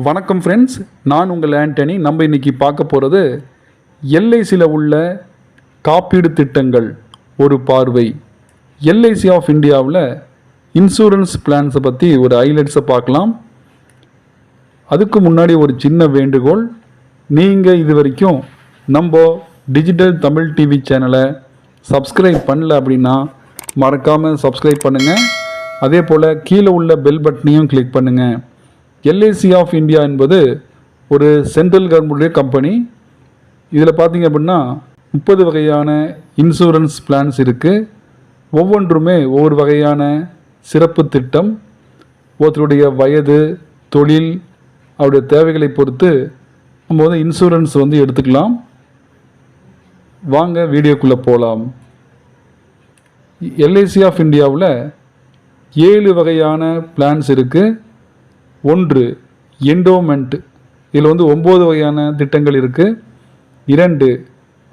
வணக்கம் ஃப்ரெண்ட்ஸ் நான் உங்கள் ஆண்டனி. நம்ம இன்னைக்கு பார்க்க போகிறது எல்ஐசியில் உள்ள காப்பீடு திட்டங்கள் ஒரு பார்வை. எல்ஐசி ஆஃப் இந்தியாவில் இன்சூரன்ஸ் பிளான்ஸை பற்றி ஒரு ஹைலைட்ஸை பார்க்கலாம். அதுக்கு முன்னாடி ஒரு சின்ன வேண்டுகோள். நீங்கள் இது வரைக்கும் நம்ம டிஜிட்டல் தமிழ் டிவி சேனலை சப்ஸ்கிரைப் பண்ணல அப்படின்னா மறக்காமல் சப்ஸ்கிரைப் பண்ணுங்கள் அதே போல் கீழே உள்ள பெல் பட்டனையும் கிளிக் பண்ணுங்கள் எல்ஐசி ஆஃப் இந்தியா என்பது ஒரு சென்ட்ரல் கவர்மெண்ட்டுடைய கம்பெனி இதில் பார்த்தீங்க அப்படின்னா முப்பது வகையான இன்சூரன்ஸ் பிளான்ஸ் இருக்குது ஒவ்வொன்றுமே ஒவ்வொரு வகையான சிறப்பு திட்டம் ஒருத்தருடைய வயது தொழில் அவருடைய தேவைகளை பொறுத்து நம்ம வந்து இன்சூரன்ஸ் வந்து எடுத்துக்கலாம். வாங்க வீடியோக்குள்ளே போகலாம் எல்ஐசி ஆஃப் இந்தியாவில் ஏழு வகையான பிளான்ஸ் இருக்குது ஒன்று என்டோமெண்ட் இதில் வந்து ஒம்பது வகையான திட்டங்கள் இருக்குது இரண்டு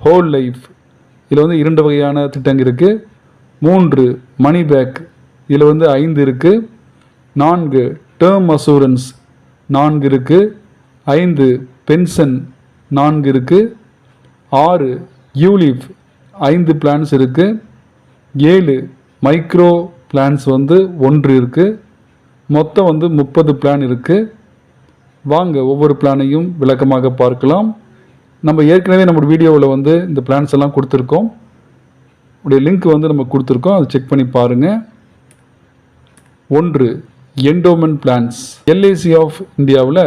ஹோல் லைஃப் இதில் வந்து இரண்டு வகையான திட்டங்கள் இருக்குது மூன்று மணி பேக் இதில் வந்து ஐந்து இருக்குது நான்கு டேர்ம் அசூரன்ஸ் நான்கு இருக்குது ஐந்து பென்ஷன் நான்கு இருக்குது ஆறு யூலிஃப் ஐந்து பிளான்ஸ் இருக்குது ஏழு மைக்ரோ பிளான்ஸ் வந்து ஒன்று இருக்குது மொத்தம் வந்து முப்பது பிளான் இருக்குது வாங்க ஒவ்வொரு பிளானையும் விளக்கமாக பார்க்கலாம். நம்ம ஏற்கனவே நம்மளோட வீடியோவில் வந்து இந்த பிளான்ஸ் எல்லாம் கொடுத்துருக்கோம். உடைய லிங்க் வந்து நம்ம கொடுத்துருக்கோம். அதை செக் பண்ணி பாருங்கள் ஒன்று என்டோமெண்ட் பிளான்ஸ் எல்ஐசி ஆஃப் இந்தியாவில்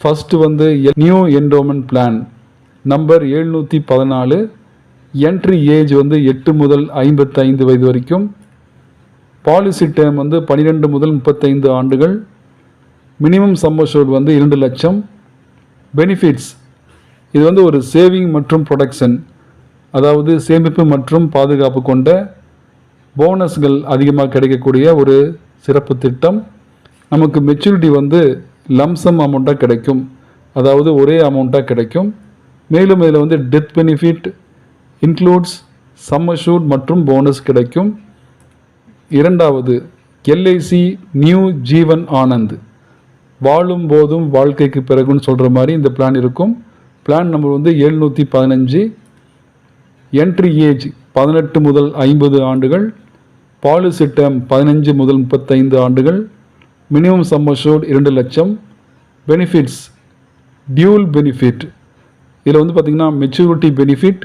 ஃபஸ்ட்டு வந்து நியூ என்டோமெண்ட் பிளான் நம்பர் எழுநூற்றி பதினாலு. என்ட்ரி ஏஜ் வந்து எட்டு முதல் ஐம்பத்தைந்து வயது வரைக்கும். பாலிசி டேம் வந்து பன்னிரெண்டு முதல் முப்பத்தைந்து ஆண்டுகள். மினிமம் சம்மர்ஷோட் வந்து இரண்டு லட்சம். பெனிஃபிட்ஸ் இது வந்து ஒரு சேவிங் மற்றும் ப்ரொடக்ஷன் அதாவது சேமிப்பு மற்றும் பாதுகாப்பு கொண்ட போனஸ்கள் அதிகமாக கிடைக்கக்கூடிய ஒரு சிறப்பு திட்டம். நமக்கு மெச்சூரிட்டி வந்து லம்சம் அமௌண்ட்டாக கிடைக்கும். அதாவது ஒரே அமௌண்ட்டாக கிடைக்கும். மேலும் இதில் வந்து death benefit includes sum assured மற்றும் போனஸ் கிடைக்கும். இரண்டாவது எல்ஐசி நியூ ஜீவன் ஆனந்த். வாழும் போதும் வாழ்க்கைக்கு பிறகுன்னு சொல்கிற மாதிரி இந்த பிளான் இருக்கும். பிளான் நம்பர் வந்து எழுநூற்றி பதினஞ்சு. என்ட்ரி ஏஜ் பதினெட்டு முதல் ஐம்பது ஆண்டுகள். பாலிசி டேம் பதினஞ்சு முதல் முப்பத்தைந்து ஆண்டுகள். மினிமம் சம்மர்ஷோட் இரண்டு லட்சம். பெனிஃபிட்ஸ் டியூல் பெனிஃபிட் இதில் வந்து பார்த்திங்கன்னா மெச்சூரிட்டி பெனிஃபிட்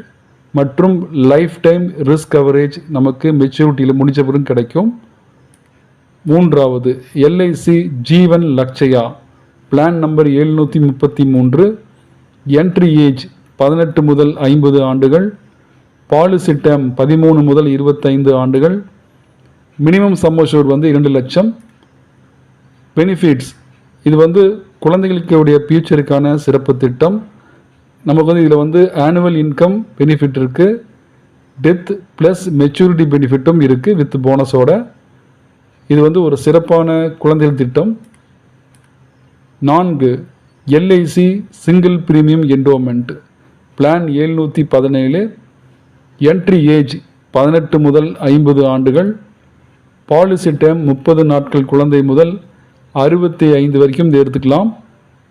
மற்றும் லைஃப் டைம் ரிஸ்க் கவரேஜ் நமக்கு மெச்சூரிட்டியில் முடிஞ்ச பிறகு கிடைக்கும். மூன்றாவது LIC Jeevan Lakshya? Plan number எழுநூற்றி முப்பத்தி மூன்று. என்ட்ரி ஏஜ் பதினெட்டு முதல் ஐம்பது ஆண்டுகள். பாலிசி டேம் பதிமூணு முதல் இருபத்தைந்து ஆண்டுகள். மினிமம் சம்மர்ஷூட் வந்து இரண்டு லட்சம். பெனிஃபிட்ஸ் இது வந்து குழந்தைகளுக்கு உடைய ஃபியூச்சருக்கான சிறப்பு திட்டம். நமக்கு வந்து இதில் வந்து ஆனுவல் இன்கம் பெனிஃபிட் இருக்குது டெத் ப்ளஸ் மெச்சூரிட்டி பெனிஃபிட்டும் இருக்குது வித் போனஸோட இது வந்து ஒரு சிறப்பான குழந்தைகள் திட்டம். நான்கு LIC single premium endowment plan எழுநூற்றி பதினேழு. என்ட்ரி ஏஜ் பதினெட்டு முதல் ஐம்பது ஆண்டுகள். பாலிசி டேம் முப்பது நாட்கள் குழந்தை முதல் அறுபத்தி ஐந்து வரைக்கும் எடுத்துக்கலாம்.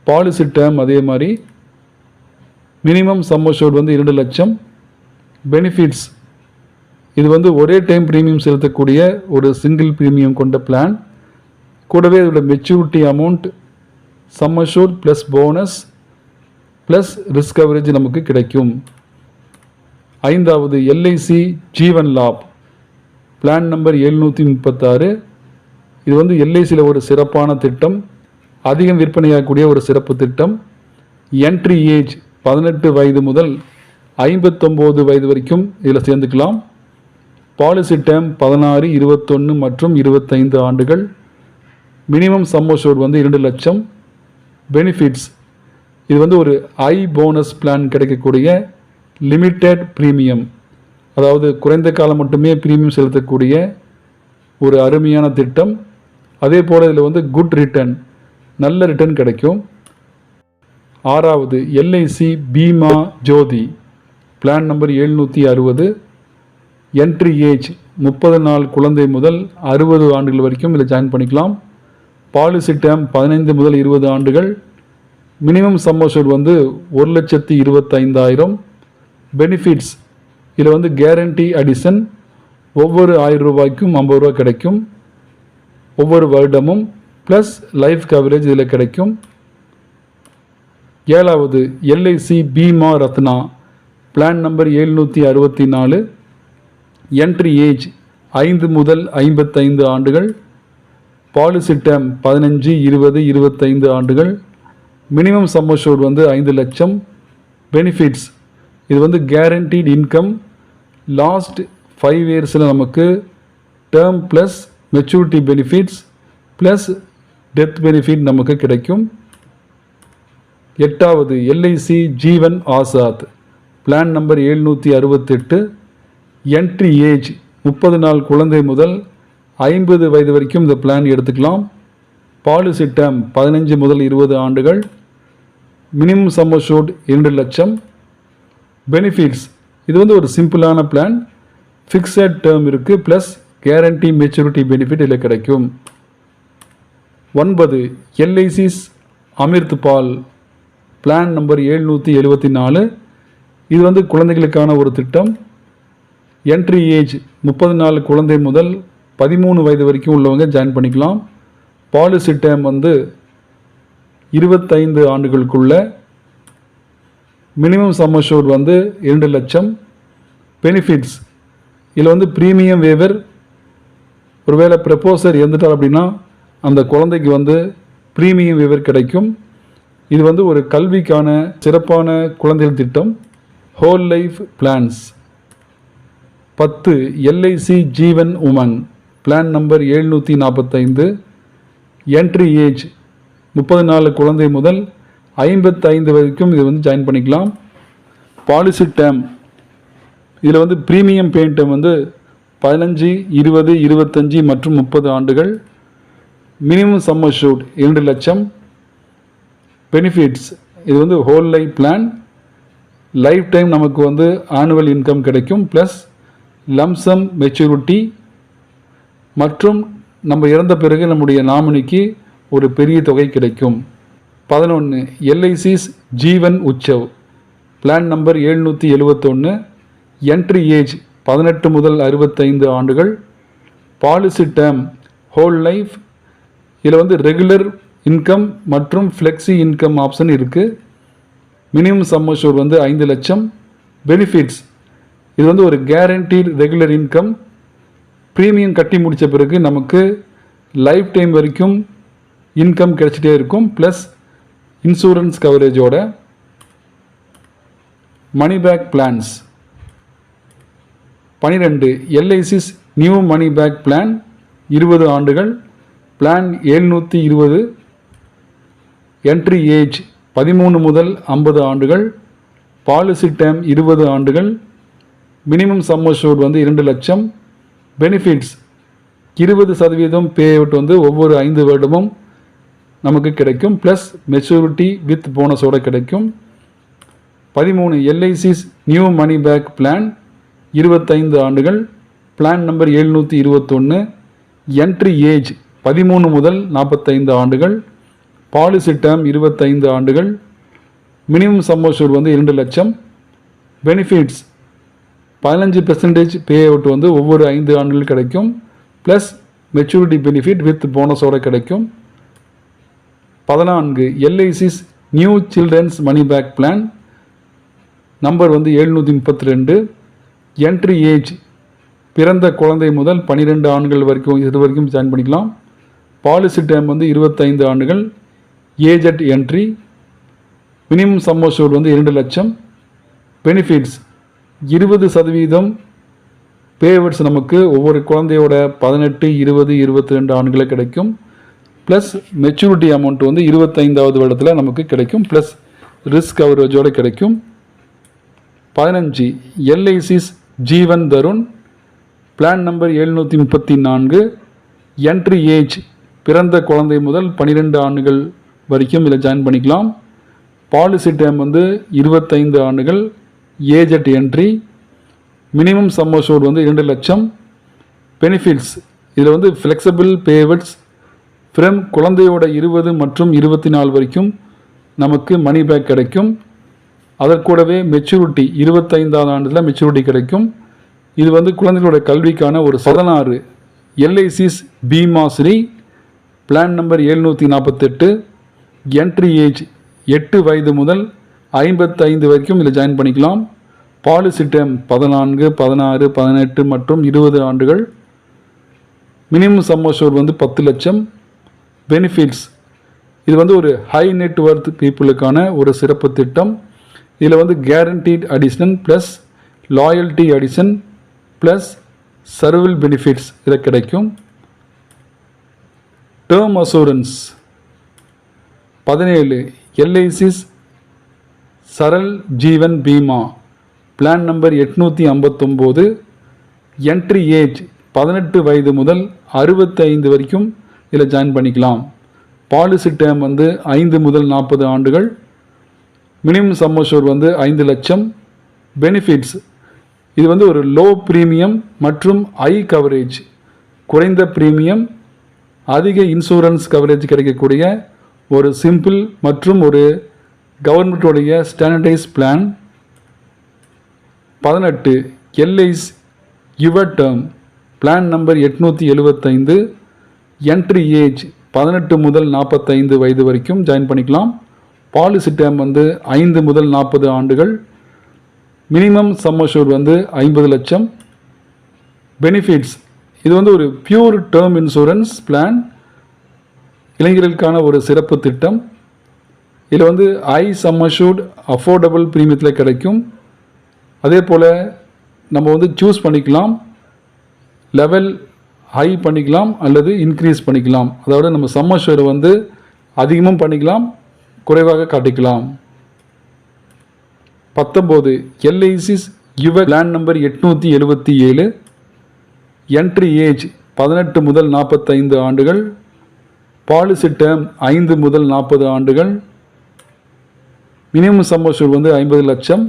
பாலிசி டேம் அதே மாதிரி மினிமம் சம்மர்ஷோட் வந்து இரண்டு லட்சம். பெனிஃபிட்ஸ் இது வந்து ஒரே டைம் ப்ரீமியம் செலுத்தக்கூடிய ஒரு சிங்கிள் ப்ரீமியம் கொண்ட பிளான் கூடவே இதோட maturity amount sum assured plus bonus plus risk coverage நமக்கு கிடைக்கும். ஐந்தாவது LIC Jeevan Labh plan number எழுநூற்றி முப்பத்தாறு. இது வந்து எல்ஐசியில் ஒரு சிறப்பான திட்டம். அதிகம் விற்பனையாகக்கூடிய ஒரு சிறப்பு திட்டம். என்ட்ரி ஏஜ் பதினெட்டு வயது முதல் ஐம்பத்தொம்போது வயது வரைக்கும் இதில் சேர்ந்துக்கலாம். பாலிசி டேம் பதினாறு இருபத்தொன்று மற்றும் இருபத்தைந்து ஆண்டுகள். மினிமம் சம்மோஷோட் வந்து இரண்டு லட்சம். பெனிஃபிட்ஸ் இது வந்து ஒரு ஐ போனஸ் பிளான் கிடைக்கக்கூடிய லிமிட்டெட் ப்ரீமியம் அதாவது குறைந்த காலம் மட்டுமே ப்ரீமியம் செலுத்தக்கூடிய ஒரு அருமையான திட்டம். அதே போல் இதில் வந்து குட் ரிட்டர்ன் நல்ல ரிட்டர்ன் கிடைக்கும். ஆறாவது LIC Bima Jyoti. Plan number எழுநூற்றி அறுபது. என்ட்ரி ஏஜ் முப்பது நாள் குழந்தை முதல் அறுபது ஆண்டுகள் வரைக்கும் இதில் ஜாயின் பண்ணிக்கலாம். பாலிசி டேம் பதினைந்து முதல் இருபது ஆண்டுகள். மினிமம் சம்மோஷூட் வந்து ஒரு லட்சத்தி இருபத்தைந்தாயிரம். பெனிஃபிட்ஸ் இதில் வந்து கேரண்டி அடிஷன் ஒவ்வொரு ஆயிரம் ரூபாய்க்கும் ஐம்பது ரூபா கிடைக்கும். ஒவ்வொரு வருடமும் ப்ளஸ் லைஃப் கவரேஜ் இதில் கிடைக்கும். ஏழாவது LIC Bima Ratna. Plan number எழுநூற்றி அறுபத்தி நாலு. என்ட்ரி ஏஜ் ஐந்து முதல் ஐம்பத்தைந்து ஆண்டுகள். பாலிசி டேம் பதினஞ்சு இருபது இருபத்தைந்து ஆண்டுகள். மினிமம் சம்மர்ஷோட் வந்து ஐந்து லட்சம். பெனிஃபிட்ஸ் இது வந்து கேரண்டீட் இன்கம் லாஸ்ட் ஃபைவ் இயர்ஸில் நமக்கு term plus maturity benefits plus death benefit நமக்கு கிடைக்கும். எட்டாவது LIC Jeevan Azad. Plan number எழுநூற்றி அறுபத்தெட்டு. என்ட்ரி ஏஜ் முப்பது நாள் குழந்தை முதல் ஐம்பது வயது வரைக்கும் இந்த பிளான் எடுத்துக்கலாம். பாலிசி டேம் பதினஞ்சு முதல் இருபது ஆண்டுகள். மினிமம் சம்மர்ஷூட் இரண்டு லட்சம். பெனிஃபிட்ஸ் இது வந்து ஒரு சிம்பிளான பிளான் ஃபிக்ஸட் டேர்ம் இருக்குது ப்ளஸ் கேரண்டி மெச்சூரிட்டி பெனிஃபிட் இதில் கிடைக்கும். ஒன்பது LIC's Amrit Baal plan number எழுநூற்றி எழுபத்தி நாலு. இது வந்து குழந்தைகளுக்கான ஒரு திட்டம். என்ட்ரி ஏஜ் முப்பது நாலு குழந்தை முதல் பதிமூணு வயது வரைக்கும் உள்ளவங்க ஜாயின் பண்ணிக்கலாம். பாலிசி டேம் வந்து இருபத்தைந்து ஆண்டுகளுக்குள்ள. மினிமம் சம்மர்ஷூட் வந்து இரண்டு லட்சம். பெனிஃபிட்ஸ் இதில் வந்து ப்ரீமியம் வேவர் ஒருவேளை ப்ரப்போசர் இறந்துட்டார் அப்படின்னா அந்த குழந்தைக்கு வந்து ப்ரீமியம் வேவர் கிடைக்கும். இது வந்து ஒரு கல்விக்கான சிறப்பான குழந்தைகள் திட்டம் ஹோல் லைஃப் பிளான்ஸ் பத்து LIC Jeevan Umang plan number எழுநூற்றி நாற்பத்தைந்து என்ட்ரி ஏஜ் முப்பது நாலு குழந்தை முதல் ஐம்பத்தைந்து வரைக்கும் இதை வந்து ஜாயின் பண்ணிக்கலாம். பாலிசி டேம் இதில் வந்து ப்ரீமியம் பெயிண்ட் வந்து பதினஞ்சு இருபது இருபத்தஞ்சி மற்றும் முப்பது ஆண்டுகள். மினிமம் சம்மர் ஷூட் இரண்டு லட்சம். பெனிஃபிட்ஸ் இது வந்து whole life plan life time நமக்கு வந்து ஆனுவல் இன்கம் கிடைக்கும். ப்ளஸ் லம்சம் மெச்சூரிட்டி மற்றும் நம்ம இறந்த பிறகு நம்முடைய நாமினிக்கு ஒரு பெரிய தொகை கிடைக்கும். பதினொன்று LIC's Jeevan Utsav plan number எழுநூற்றி எழுவத்தொன்று என்ட்ரி ஏஜ் பதினெட்டு முதல் அறுபத்தைந்து ஆண்டுகள். பாலிசி டேம் ஹோல் லைஃப் இதில் வந்து ரெகுலர் இன்கம் மற்றும் ஃப்ளெக்ஸி இன்கம் ஆப்ஷன் இருக்குது மினிமம் சம்மர்ஷூர் வந்து ஐந்து லட்சம். பெனிஃபிட்ஸ் இது வந்து ஒரு கேரண்டீட் ரெகுலர் இன்கம் ப்ரீமியம் கட்டி முடித்த பிறகு நமக்கு லைஃப் டைம் வரைக்கும் இன்கம் கிடைச்சிட்டே இருக்கும். ப்ளஸ் இன்சூரன்ஸ் கவரேஜோட மணி பேக் பிளான்ஸ் பனிரெண்டு LIC's new money back plan இருபது ஆண்டுகள். பிளான் எழுநூற்றி இருபது. என்ட்ரி ஏஜ் பதிமூணு முதல் ஐம்பது ஆண்டுகள் பாலிசி டேம் இருபது ஆண்டுகள் மினிமம் சம்மர்ஷூட் வந்து இரண்டு லட்சம் பெனிஃபிட்ஸ் இருபது சதவீதம் பே அவுட் வந்து ஒவ்வொரு ஐந்து வருடமும் நமக்கு கிடைக்கும். ப்ளஸ் மெச்சூரிட்டி வித் போனஸோட கிடைக்கும். பதிமூணு LIC's new money back plan இருபத்தைந்து ஆண்டுகள். பிளான் நம்பர் எழுநூற்றி இருபத்தொன்று என்ட்ரி ஏஜ் பதிமூணு முதல் நாற்பத்தைந்து ஆண்டுகள். பாலிசி டேம் இருபத்தைந்து ஆண்டுகள். மினிமம் சம்மர்ஷூட் வந்து இரண்டு லட்சம். பெனிஃபிட்ஸ் பதினஞ்சு பெர்சன்டேஜ் பே அவுட் வந்து ஒவ்வொரு ஐந்து ஆண்டுகள் கிடைக்கும். ப்ளஸ் மெச்சூரிட்டி பெனிஃபிட் வித் போனஸோட கிடைக்கும். பதினான்கு LIC's new children's money back plan number வந்து எழுநூற்றி முப்பத்தி ரெண்டு. என்ட்ரி ஏஜ் பிறந்த குழந்தை முதல் பன்னிரெண்டு ஆண்டுகள் வரைக்கும் இது வரைக்கும் ஜாயின் பண்ணிக்கலாம். பாலிசி டைம் வந்து இருபத்தைந்து ஆண்டுகள். ஏஜட் என்ட்ரி மினிமம் சம்மர்ஷூட் வந்து இரண்டு லட்சம். பெனிஃபிட்ஸ் இருபது சதவீதம். பேவர்ட்ஸ் நமக்கு ஒவ்வொரு குழந்தையோட பதினெட்டு இருபது இருபத்தி ரெண்டு ஆண்டுகளை கிடைக்கும். ப்ளஸ் மெச்சூரிட்டி அமௌண்ட் வந்து இருபத்தைந்தாவது வருடத்தில் நமக்கு கிடைக்கும். ப்ளஸ் ரிஸ்க் கவரேஜோடு கிடைக்கும். பதினஞ்சு LIC's Jeevan Tarun. Plan number எழுநூற்றி முப்பத்தி நான்கு. என்ட்ரி ஏஜ் பிறந்த குழந்தை முதல் பனிரெண்டு ஆண்டுகள் வரைக்கும் இதில் ஜாயின் பண்ணிக்கலாம். பாலிசி டைம் வந்து இருபத்தைந்து ஆண்டுகள் ஏஜெட் என்ட்ரி மினிமம் சம்மர்ஷூட் வந்து இரண்டு லட்சம். பெனிஃபிட்ஸ் இதில் வந்து ஃப்ளெக்சிபிள் பேவட்ஸ் ஃப்ரம் குழந்தையோட இருபது மற்றும் இருபத்தி நாலு வரைக்கும் நமக்கு மணி பேக் கிடைக்கும். அதற்கூடவே மெச்சூரிட்டி இருபத்தைந்தாவது ஆண்டில் மெச்சூரிட்டி கிடைக்கும். இது வந்து குழந்தைகளோட கல்விக்கான ஒரு பதினாறு எல்ஐசிஸ் பீமாஸ்ரீ பிளான் நம்பர் எழுநூற்றி நாற்பத்தெட்டு. என்ட்ரி ஏஜ் எட்டு வயது முதல் ஐம்பத்தைந்து வரைக்கும் இதில் ஜாயின் பண்ணிக்கலாம். பாலிசி டேம் பதினான்கு பதினாறு பதினெட்டு மற்றும் இருபது ஆண்டுகள். மினிமம் சம்மோஷோர் வந்து பத்து லட்சம். பெனிஃபிட்ஸ் இது வந்து ஒரு ஹை நெட்ஒர்த் பீப்புளுக்கான ஒரு சிறப்பு திட்டம். இதில் வந்து guaranteed addition plus loyalty addition plus survival benefits இதை கிடைக்கும். டேர்ம் அசூரன்ஸ் பதினேழு LIC's Saral Jeevan Bima. Plan number எட்நூற்றி ஐம்பத்தொம்போது என்ட்ரி ஏஜ் பதினெட்டு வயது முதல் அறுபத்தைந்து வரைக்கும் இதில் ஜாயின் பண்ணிக்கலாம். பாலிசி டேம் வந்து ஐந்து முதல் நாற்பது ஆண்டுகள். மினிமம் சம்மஷூர் வந்து ஐந்து லட்சம். பெனிஃபிட்ஸ் இது வந்து ஒரு லோ ப்ரீமியம் மற்றும் ஐ கவரேஜ் குறைந்த ப்ரீமியம் அதிக இன்சூரன்ஸ் கவரேஜ் கிடைக்கக்கூடிய ஒரு சிம்பிள் மற்றும் ஒரு கவர்மெண்ட்டோடைய ஸ்டாண்டர்டைஸ் பிளான் பதினெட்டு LIC's your term. Plan number எட்நூற்றி எழுபத்தைந்து என்ட்ரி ஏஜ் பதினெட்டு முதல் நாற்பத்தைந்து வயது வரைக்கும் ஜாயின் பண்ணிக்கலாம். பாலிசி டேம் வந்து ஐந்து முதல் நாற்பது ஆண்டுகள். மினிமம் சம்மஷூர் வந்து ஐம்பது லட்சம். பெனிஃபிட்ஸ் இது வந்து ஒரு பியூர் டேர்ம் இன்சூரன்ஸ் பிளான் இளைஞர்களுக்கான ஒரு சிறப்பு திட்டம். இதில் வந்து ஐ சம்மஷூர்ட் அஃபோர்டபுள் ப்ரீமியத்தில் கிடைக்கும். அதே போல் நம்ம வந்து சூஸ் பண்ணிக்கலாம். லெவல் ஹை பண்ணிக்கலாம் அல்லது இன்க்ரீஸ் பண்ணிக்கலாம். அதாவது நம்ம சம்மஷூரை வந்து அதிகமும் பண்ணிக்கலாம் குறைவாக காட்டிக்கலாம். பத்தொம்போது எல்ஐசிஸ் யுவ லேண்ட் நம்பர் எட்நூற்றி எழுபத்தி ஏழு. என்ட்ரி ஏஜ் பதினெட்டு முதல் நாற்பத்தைந்து ஆண்டுகள். பாலிசி டேர்ம் ஐந்து முதல் நாற்பது ஆண்டுகள் மினிமம் சம்மோஷூர் வந்து ஐம்பது லட்சம்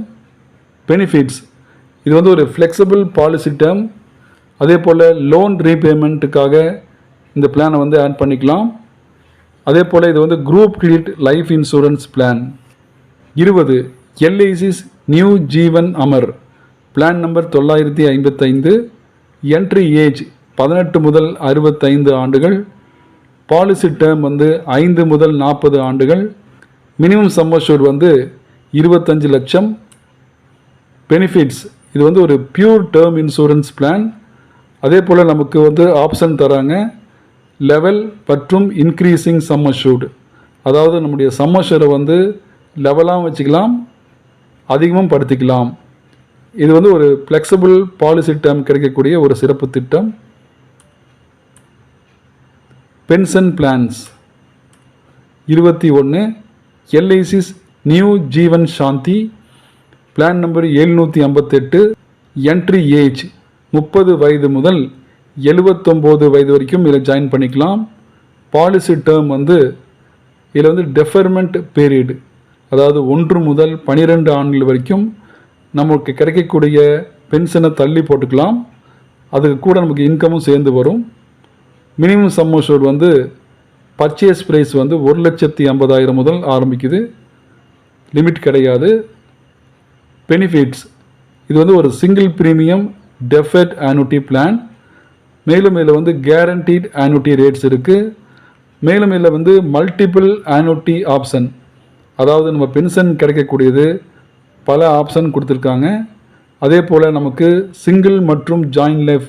பெனிஃபிட்ஸ் இது வந்து ஒரு ஃப்ளெக்சிபிள் பாலிசி டேர்ம் அதே போல் லோன் ரீபேமெண்ட்டுக்காக இந்த பிளானை வந்து ஆட் பண்ணிக்கலாம். அதே போல் இது வந்து group credit life insurance plan இருபது LIC's new Jeevan Amar plan number தொள்ளாயிரத்தி ஐம்பத்தைந்து. என்ட்ரி ஏஜ் பதினெட்டு முதல் அறுபத்தைந்து ஆண்டுகள். பாலிசி டேர்ம் வந்து ஐந்து முதல் நாற்பது ஆண்டுகள் மினிமம் சம்மர்ஷூர் வந்து இருபத்தஞ்சு லட்சம். பெனிஃபிட்ஸ் இது வந்து ஒரு பியூர் டேர்ம் இன்சூரன்ஸ் பிளான் அதே போல் நமக்கு வந்து ஆப்ஷன் தராங்க. லெவல் மற்றும் இன்க்ரீஸிங் சம்மர்ஷூட் அதாவது நம்முடைய சம்மர்ஷரை வந்து லெவலாகவும் வச்சுக்கலாம் அதிகமும் படுத்திக்கலாம். இது வந்து ஒரு ஃப்ளெக்சிபிள் பாலிசி டேர்ம் கிடைக்கக்கூடிய ஒரு சிறப்பு திட்டம். Pension plans. இருபத்தி ஒன்று LIC's new Jeevan Shanti. Plan number எழுநூற்றி ஐம்பத்தெட்டு என்ட்ரி ஏஜ் முப்பது வயது முதல் எழுபத்தொம்போது வயது வரைக்கும் இதில் ஜாயின் பண்ணிக்கலாம். பாலிசி டேர்ம் வந்து இதில் வந்து டெஃபர்மெண்ட் பீரியடு அதாவது ஒன்று முதல் பனிரெண்டு ஆண்டுகள் வரைக்கும் நமக்கு கிடைக்கக்கூடிய பென்ஷனை தள்ளி போட்டுக்கலாம். அதுக்கு கூட நமக்கு இன்கமும் சேர்ந்து வரும். மினிமம் சம்மோஷோர் வந்து பர்ச்சேஸ் ப்ரைஸ் வந்து ஒரு லட்சத்தி ஐம்பதாயிரம் முதல் ஆரம்பிக்குது. லிமிட் கிடையாது. பெனிஃபிட்ஸ் இது வந்து ஒரு single premium deferred annuity plan மேலும் இதில் வந்து கேரண்டீட் ஆனுட்டி ரேட்ஸ் இருக்குது மேலும் இதில் வந்து மல்டிபிள் ஆனுட்டி ஆப்ஷன் அதாவது நம்ம பென்ஷன் கிடைக்கக்கூடியது பல ஆப்ஷன் கொடுத்துருக்காங்க. அதே போல் நமக்கு சிங்கிள் மற்றும் ஜாயின் லைஃப்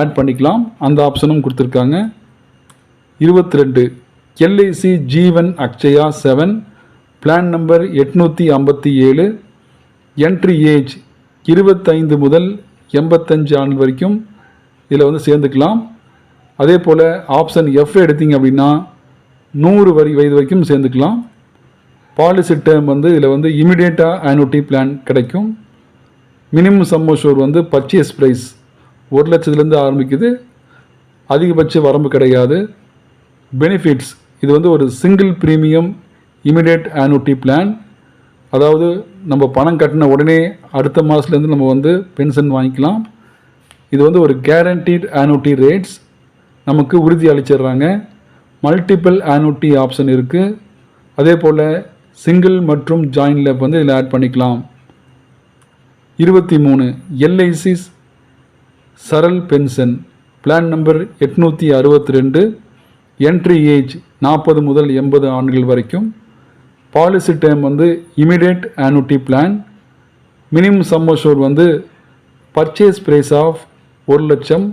ஆட் பண்ணிக்கலாம். அந்த ஆப்ஷனும் கொடுத்துருக்காங்க. இருபத்தி ரெண்டு LIC Jeevan Akshaya seven plan number எட்நூற்றி ஐம்பத்தி ஏழு. என்ட்ரி ஏஜ் இருபத்தைந்து முதல் எண்பத்தஞ்சு ஆண்டு வரைக்கும் இதில் வந்து சேர்ந்துக்கலாம். அதே போல் ஆப்ஷன் எஃப் எடுத்தீங்க அப்படின்னா நூறு வரி வயது வரைக்கும் சேர்ந்துக்கலாம். பாலிசி டேர்ம் வந்து இதில் வந்து இமிடியேட்டாக ஆனுட்டி பிளான் கிடைக்கும். மினிமம் சம்மோஷோர் வந்து பர்ச்சேஸ் ப்ரைஸ் ஒரு லட்சத்துலேருந்து ஆரம்பிக்குது. அதிகபட்ச வரம்பு கிடையாது. பெனிஃபிட்ஸ் இது வந்து ஒரு single premium immediate annuity plan அதாவது நம்ம பணம் கட்டின உடனே அடுத்த மாதத்துலேருந்து நம்ம வந்து பென்ஷன் வாங்கிக்கலாம். இது வந்து ஒரு கேரண்டீட் ஆனுட்டி ரேட்ஸ் நமக்கு உறுதி அளிச்சிடுறாங்க. மல்டிபிள் ஆனுட்டி ஆப்ஷன் இருக்குது அதே போல் சிங்கிள் மற்றும் ஜாயின் லேப் வந்து இதில் ஆட் பண்ணிக்கலாம். இருபத்தி மூணு LIC's Saral pension plan number எட்நூற்றி அறுபத்தி ரெண்டு என்ட்ரி ஏஜ் நாற்பது முதல் எண்பது ஆண்டுகள் வரைக்கும். பாலிசி டைம் வந்து immediate annuity plan minimum sum assured வந்து பர்ச்சேஸ் ப்ரைஸ் ஆஃப் ஒரு லட்சம்.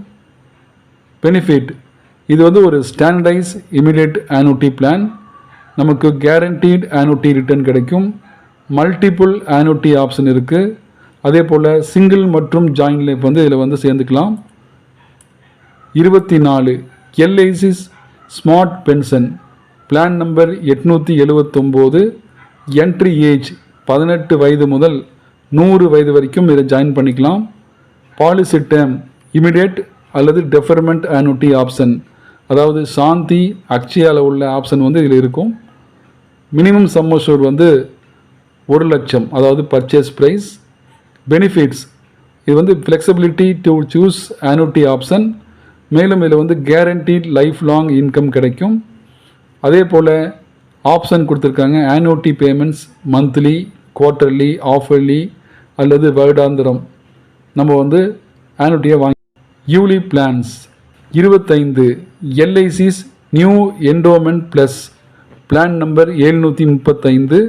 பெனிஃபிட் இது வந்து ஒரு ஸ்டாண்டர்டைஸ் இமிடியேட் ஆனுட்டி பிளான் நமக்கு கேரண்டீட் ஆனுட்டி ரிட்டர்ன் கிடைக்கும். மல்டிபிள் ஆனுட்டி ஆப்ஷன் இருக்குது அதே போல் சிங்கிள் மற்றும் ஜாயின் லைஃப் வந்து இதில் வந்து சேர்ந்துக்கலாம். இருபத்தி நாலு LIC's smart pension plan number எட்நூற்றி எழுவத்தொம்போது. என்ட்ரி ஏஜ் பதினெட்டு வயது முதல் நூறு வயது வரைக்கும் இதை ஜாயின் பண்ணிக்கலாம். பாலிசி டேம் இமிடியேட் அல்லது டெஃபர்மெண்ட் ஆனுட்டி ஆப்ஷன் அதாவது சாந்தி அக்ஷயாவில் உள்ள ஆப்ஷன் வந்து இதில் இருக்கும். மினிமம் சம்மோஷூர் வந்து ஒரு லட்சம் அதாவது பர்ச்சேஸ் ப்ரைஸ் பெனிஃபிட்ஸ் இது வந்து flexibility to choose annuity option மேலும் இதில் வந்து கேரண்டீட் லைஃப் லாங் இன்கம் கிடைக்கும். அதே போல் ஆப்ஷன் கொடுத்துருக்காங்க annuity payments monthly quarterly half yearly அல்லது வருடாந்திரம். நம்ம வந்து ஆனுட்டியை வாங்கி யூலி பிளான்ஸ் இருபத்தைந்து LIC's new endowment plus plan number ஏழ்நூற்றி முப்பத்தைந்து.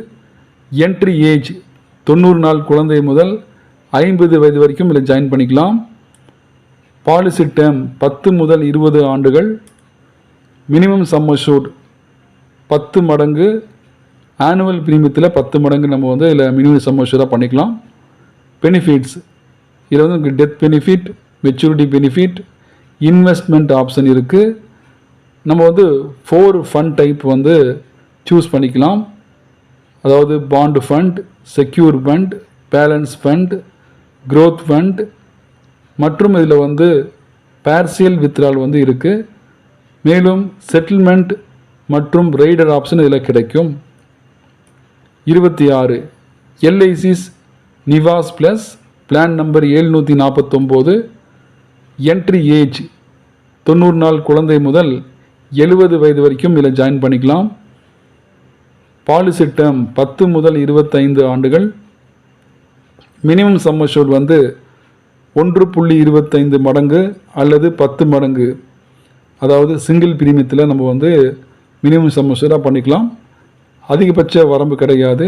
என்ட்ரி ஏஜ் தொண்ணூறு நாள் குழந்தை முதல் ஐம்பது வயது வரைக்கும் இதில் ஜாயின் பண்ணிக்கலாம். பாலிசி டேர்ம் பத்து முதல் இருபது ஆண்டுகள். மினிமம் சம் அஷூர்ட் பத்து மடங்கு. ஆனுவல் பிரீமியத்தில் பத்து மடங்கு நம்ம வந்து இதில் மினிமம் சம் அஷூராக பண்ணிக்கலாம். பெனிஃபிட்ஸ் இதில் வந்து உங்களுக்கு death benefit maturity benefit investment option இருக்குது நம்ம வந்து ஃபோர் ஃபண்ட் டைப் வந்து சூஸ் பண்ணிக்கலாம். அதாவது bond fund secure fund balance fund growth fund மற்றும் இதில் வந்து பார்சியல் வித்ரால் வந்து இருக்குது மேலும் செட்டில்மெண்ட் மற்றும் ரைடர் ஆப்ஷன் இதில் கிடைக்கும். இருபத்தி ஆறு LIC's Nivas plus plan number ஏழ்நூற்றி நாற்பத்தொம்போது என்ட்ரி ஏஜ் தொண்ணூறு நாள் குழந்தை முதல் எழுபது வயது வரைக்கும் இதில் ஜாயின் பண்ணிக்கலாம். பாலிசி டேர்ம் பத்து முதல் இருபத்தைந்து ஆண்டுகள். மினிமம் சம்மஷூர் வந்து ஒன்று புள்ளி இருபத்தைந்து மடங்கு அல்லது பத்து மடங்கு. அதாவது சிங்கிள் பிரீமியத்தில் நம்ம வந்து மினிமம் சம்மஷூராக பண்ணிக்கலாம். அதிகபட்ச வரம்பு கிடையாது.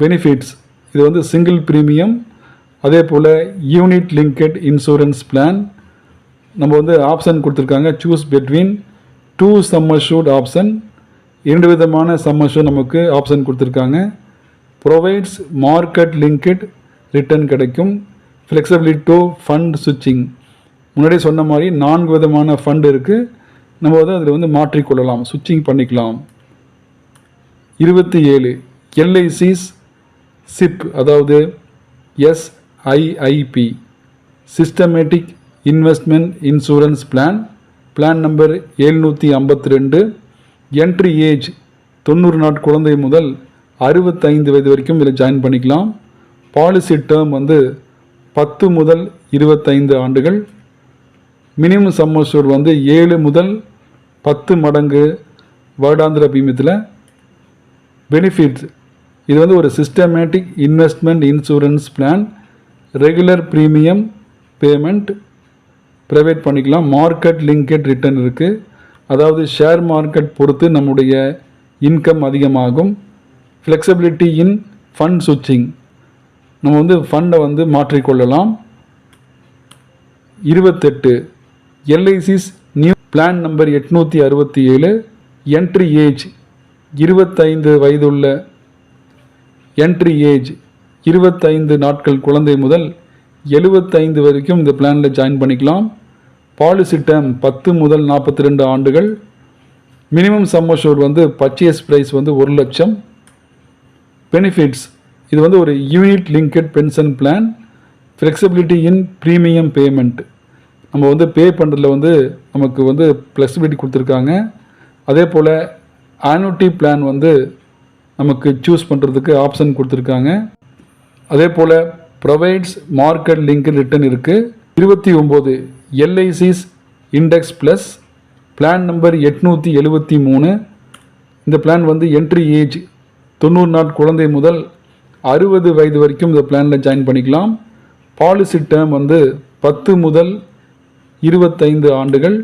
பெனிஃபிட்ஸ் இது வந்து சிங்கிள் பிரீமியம் அதே போல் யூனிட் லிங்கட் இன்சூரன்ஸ் பிளான் நம்ம வந்து ஆப்ஷன் கொடுத்துருக்காங்க. Choose between two sum assured option இரண்டு விதமான சம்மர்ஷூட் நமக்கு ஆப்ஷன் கொடுத்துருக்காங்க. ப்ரொவைட்ஸ் மார்க்கெட் லிங்கட் ரிட்டர்ன் கிடைக்கும். ஃப்ளெக்சபிலிட்டோ டு ஃபண்ட் சுவிட்சிங் முன்னாடியே சொன்ன மாதிரி நான்கு விதமான ஃபண்ட் இருக்குது நம்ம வந்து அதில் வந்து மாற்றிக்கொள்ளலாம் சுவிட்சிங் பண்ணிக்கலாம். இருபத்தி ஏழு எல்ஐசிஸ் சிப் அதாவது SIIP systematic investment insurance plan plan number எழுநூற்றி ஐம்பத்தி ரெண்டு என்ட்ரி ஏஜ் தொண்ணூறு நாட் குழந்தை முதல் அறுபத்தைந்து வயது வரைக்கும் இதில் ஜாயின் பண்ணிக்கலாம். பாலிசி டேர்ம் வந்து பத்து முதல் இருபத்தைந்து ஆண்டுகள். மினிமம் சம்மர்ஷூர் வந்து ஏழு முதல் பத்து மடங்கு வருடாந்திர பீமியத்தில். பெனிஃபிட்ஸ் இது வந்து ஒரு systematic investment insurance plan regular premium payment private பண்ணிக்கலாம். மார்க்கெட் லிங்கட் ரிட்டர்ன் இருக்குது அதாவது ஷேர் மார்க்கெட் பொறுத்து நம்முடைய இன்கம் அதிகமாகும். ஃப்ளெக்சிபிலிட்டி இன் ஃபண்ட் சுவிச்சிங் நம்ம வந்து ஃபண்டை வந்து மாற்றிக்கொள்ளலாம். இருபத்தெட்டு எல்ஐசிஸ் நியூ பிளான் நம்பர் எட்நூற்றி அறுபத்தி ஏழு என்ட்ரி ஏஜ் இருபத்தைந்து வயதுள்ள என்ட்ரி ஏஜ் இருபத்தைந்து நாட்கள் குழந்தை முதல் எழுபத்தைந்து வரைக்கும் இந்த பிளானில் ஜாயின் பண்ணிக்கலாம். பாலிசி டேம் பத்து முதல் நாற்பத்தி ரெண்டு ஆண்டுகள் மினிமம் சம்மர்ஷூர் வந்து பர்ச்சேஸ் ப்ரைஸ் வந்து ஒரு லட்சம். பெனிஃபிட்ஸ் இது வந்து ஒரு unit linked pension plan flexibility in premium payment நம்ம வந்து பே பண்ணுறதுல வந்து நமக்கு வந்து ஃப்ளெக்சிபிலிட்டி கொடுத்துருக்காங்க. அதே போல் ஆனுட்டி பிளான் வந்து நமக்கு சூஸ் பண்ணுறதுக்கு ஆப்ஷன் கொடுத்துருக்காங்க. அதே போல் ப்ரொவைட்ஸ் மார்க்கெட் லிங்க் ரிட்டன் இருக்குது இருபத்தி ஒம்பது LIC's index plus plan number எட்நூற்றி எழுபத்தி மூணு. இந்த பிளான் வந்து என்ட்ரி ஏஜ் தொண்ணூறு நாள் குழந்தை முதல் அறுபது வயது வரைக்கும் இந்த பிளானில் ஜாயின் பண்ணிக்கலாம். பாலிசி டேர்ம் வந்து பத்து முதல் இருபத்தைந்து ஆண்டுகள்.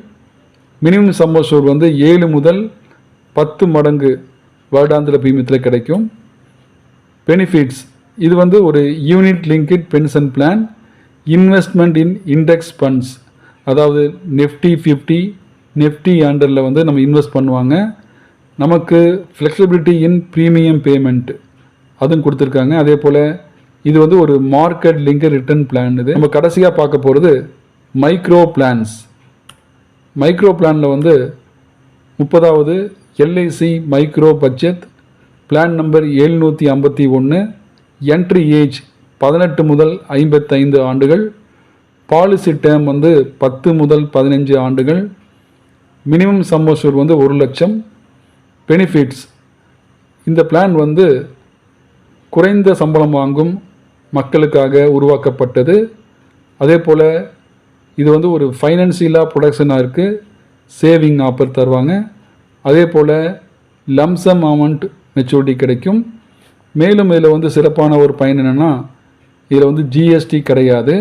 மினிமம் சம்மர்ஷூர் வந்து ஏழு முதல் பத்து மடங்கு வருடாந்திர பிரீமியத்தில் கிடைக்கும். பெனிஃபிட்ஸ் இது வந்து ஒரு unit linked pension plan investment in index funds அதாவது நெஃப்டி ஃபிஃப்டி நெஃப்டி ஆண்டரில் வந்து நம்ம இன்வெஸ்ட் பண்ணுவாங்க. நமக்கு ஃப்ளெக்சிபிலிட்டி இன் ப்ரீமியம் பேமெண்ட் அதுவும் கொடுத்துருக்காங்க. அதே போல் இது வந்து ஒரு மார்க்கெட் லிங்க் ரிட்டர்ன் பிளான் இது. நம்ம கடைசியாக பார்க்க போகிறது மைக்ரோ பிளான்ஸ் மைக்ரோ பிளானில் வந்து முப்பதாவது LIC micro budget plan number எழுநூற்றி ஐம்பத்தி ஒன்று என்ட்ரி ஏஜ் பதினெட்டு முதல் ஐம்பத்தைந்து ஆண்டுகள் பாலிசி டேம் வந்து பத்து முதல் பதினஞ்சு ஆண்டுகள் மினிமம் சம்மோசூர் வந்து ஒரு லட்சம் பெனிஃபிட்ஸ் இந்த பிளான் வந்து குறைந்த சம்பளம் வாங்கும் மக்களுக்காக உருவாக்கப்பட்டது. அதே போல் இது வந்து ஒரு ஃபைனான்சியலாக ப்ரொடக்ஷனாக இருக்குது சேவிங் ஆஃபர் தருவாங்க. அதே போல் லம்சம் அமௌண்ட் மெச்சூரிட்டி கிடைக்கும். மேலும் இதில் வந்து சிறப்பான ஒரு பயன் என்னென்னா இதில் வந்து ஜிஎஸ்டி கிடையாது.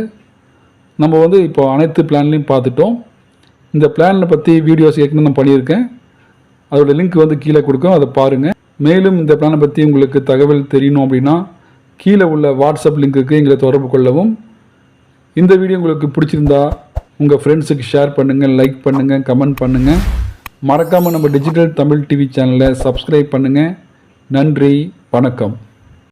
நம்ம வந்து இப்போ அனைத்து பிளான்லையும் பார்த்துட்டோம். இந்த பிளானில் பற்றி வீடியோஸ் ஏற்கனவே நான் பண்ணியிருக்கேன். அதோடய லிங்க் வந்து கீழே கொடுக்கும். அதை பாருங்கள் மேலும் இந்த பிளானை பற்றி உங்களுக்கு தகவல் தெரியணும் அப்படின்னா கீழே உள்ள வாட்ஸ்அப் லிங்க்குக்கு எங்களை தொடர்பு கொள்ளவும். இந்த வீடியோ உங்களுக்கு பிடிச்சிருந்தா உங்கள் ஃப்ரெண்ட்ஸுக்கு ஷேர் பண்ணுங்கள் லைக் பண்ணுங்கள் கமெண்ட் பண்ணுங்கள் மறக்காமல் நம்ம டிஜிட்டல் தமிழ் டிவி சேனலை சப்ஸ்கிரைப் பண்ணுங்கள் நன்றி வணக்கம்.